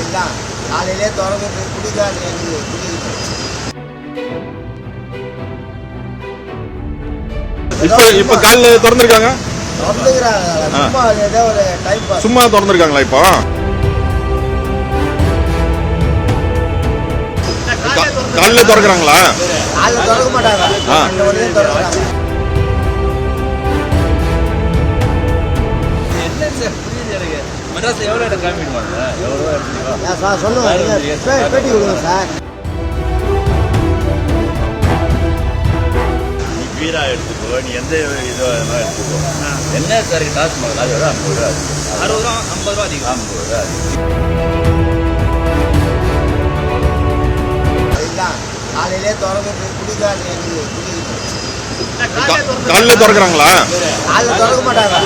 அதுதான் காலையிலே திறந்து குடிக்காது எனக்கு குடிக்கிட்டு இப்போ இப்போ காலைல திறந்துருக்காங்க? திறந்துக்கிறாங்க. சும்மா திறந்துருக்காங்களா இப்போ? காலைல திறக்கிறாங்களா? மெட்ராஸ் எவ்வளோ இடம் காமிடுவாங்க எவ்வளோ சார் பே- பேட்டி கொடுங்க சார். நீ பீரா எடுத்துக்கோ நீ எந்த இதோ வேணா எடுத்துக்கோ. என்ன சார் டாஸ்மாக் அது எவ்வளோ ஐம்பது ரூபா அறுபது ரூபா ஐம்பது ரூபா அதிகம். ஐம்பது ரூபா காலையிலே திறந்து குடிக்காது எனக்கு குடிக்கிட்டு கா- காலைல திறக்கிறாங்களா? காலைல திறக்க மாட்டாங்க.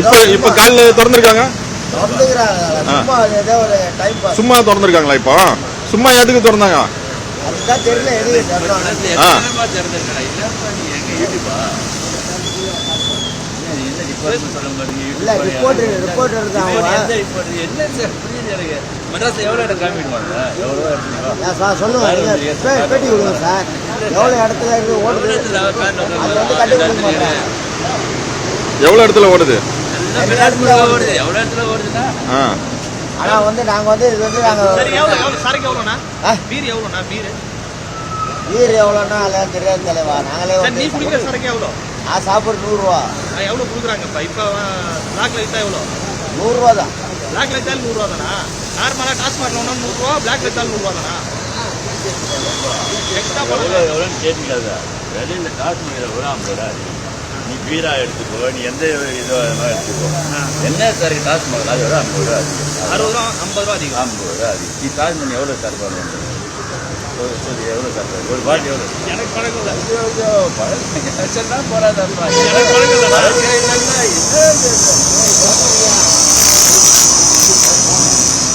இப்போ இப்போ காலைல திறந்துருக்காங்க? சும்மா அது ஏதோ ஒரு டைம் பாஸ் சும்மா திறந்துருக்காங்களா இப்போ? சும்மா எதுக்கு திறந்தாங்க? மெட்ராஸ் எவ்வளோ இடம் காமிடுவாங்க எவ்வளோ சார் சொல்லுங்க. நீங்க பே- பேட்டி கொடுங்க சார் எவ்வளோ இடத்துல இருந்து ஓடுது? எவ்வளோ இடத்துல ஓடுது? ஆ. ஆனா வந்து நாங்க வந்து இது வந்து நாங்க சரி எவ்வளோ எவ்வளோ சரக்கு எவ்வளோண்ணா? பீர் எவ்வளோண்ணா பீர்? வீர் எவ்வளோன்னா அதெல்லாம் தெரியாது தலைவா. நாங்களே நீ குடிக்கிற வந்து சரக்கு எவ்வளோ நான் சாப்பிட்ற நூறுரூவா. எவ்வளோ கொடுக்குறாங்கப்பா? இப்போ பிளாக்ல விற்றா எவ்வளோ நூறுரூவா தான். பிளாக்ல விற்றாலும் நூறுரூவா தானா? நார்மலாக டாஸ்மார்ட்ல ஒன்றா நூறுரூவா பிளாக்ல விற்றாலும் நூறுரூவா தானா? எக்ஸ்ட்ரா எவ்வளோ எவ்வளோன்னு கேட்டுக்காத வெளியில் காசு எவ்வளோ ஐம்பது ரூபா பீரா எடுத்துக்கோ நீ எந்த இதோ வேணா எடுத்துக்கோ. என்ன சார் டாஸ்மாக் அது எவ்வளோ ஐம்பது ரூபா அது அறுபது ரூபா ஐம்பது ரூபா அதிகம். ஐம்பது ரூபா அது நீ பண்ணி எவ்வளோ சார் பண்ணுவோம் சொல்லு எவ்வளோ சார் ஒரு பாட்டி எவ்வளோ? எனக்கு பழக்கம் இல்லை. பழக்கம். எனக்கு பழக்கம் என்ன